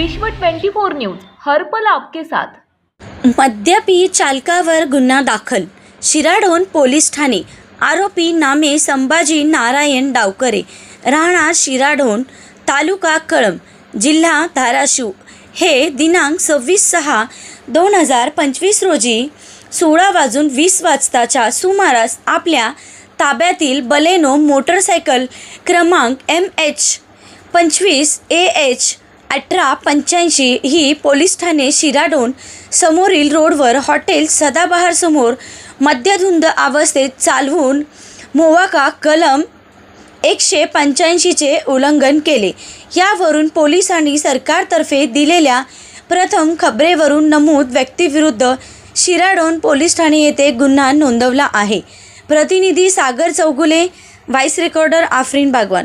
विश्व 24 न्यूज हर आपके साथ. मद्यपी चालकावर गुन्हा दाखल. शिराडोन पोलीस ठाणे. आरोपी नामे संभाजी नारायण डावकरे. राहणार शिराडोन तालुका कळंब जिल्हा धाराशिव. हे दिनांक सव्वीस सहा दोन हजार पंचवीस रोजी सोळा वाजून वीस वाजताच्या सुमारास आपल्या ताब्यातील बलेनो मोटरसायकल क्रमांक एम एच पंचवीस ए एच अठरा पंच्याऐंशी ही पोलीस ठाणे शिराडोन समोरील रोडवर हॉटेल सदाबहारसमोर मद्यधुंद अवस्थेत चालवून मोवाका कलम एकशे पंच्याऐंशीचे उल्लंघन केले. यावरून पोलिसांनी सरकारतर्फे दिलेल्या प्रथम खबरेवरून नमूद व्यक्तीविरुद्ध शिराडोन पोलीस ठाणे येथे गुन्हा नोंदवला आहे. प्रतिनिधी सागर चौगुले व्हाईस रेकॉर्डर आफरीन बागवान.